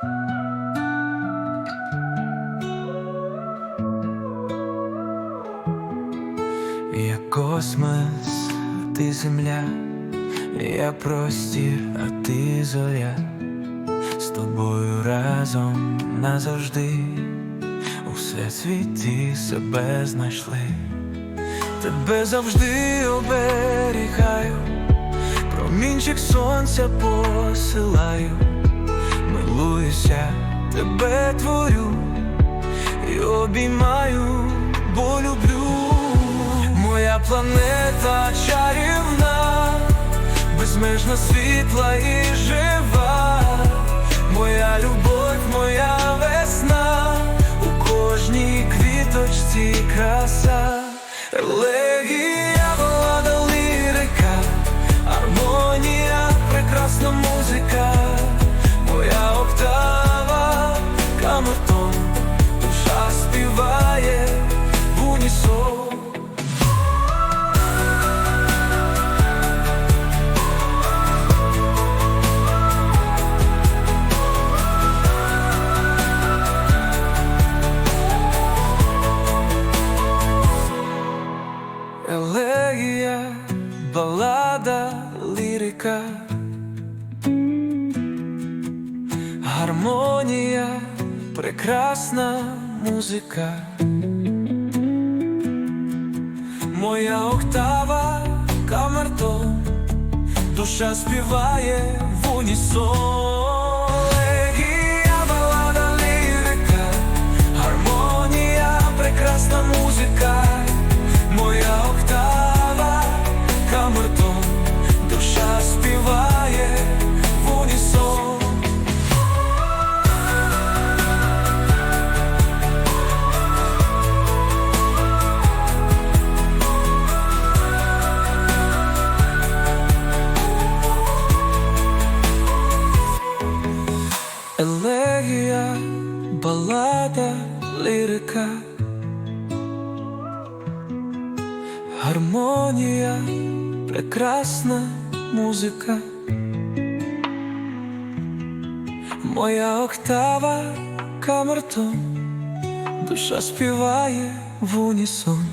Я космос, ти земля, я простір, а ти зоря, з тобою разом назавжди, у всесвіті себе знайшли, тебе завжди оберігаю, промінчик сонця посилаю, тебе творю і обіймаю, бо люблю. Моя планета чарівна, безмежна світла і жива, моя любов, моя весна, у кожній квіточці краса, елегія, лірика, гармонія, прекрасна музика, моя октава, камертон, душа співає в унісон. Елегія, балада, лірика. Гармонія, прекрасна музика, моя октава, камертон, душа співає в унісон,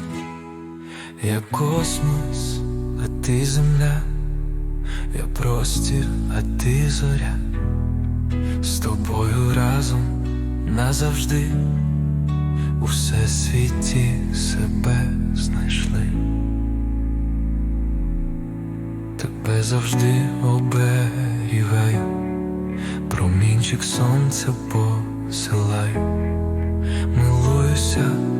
я космос, а ти земля, я простір, а ти зоря, з тобою разом назавжди. У всесвіті себе знайшли, тебе завжди оберігаю, промінчик сонця посилаю, милуюся.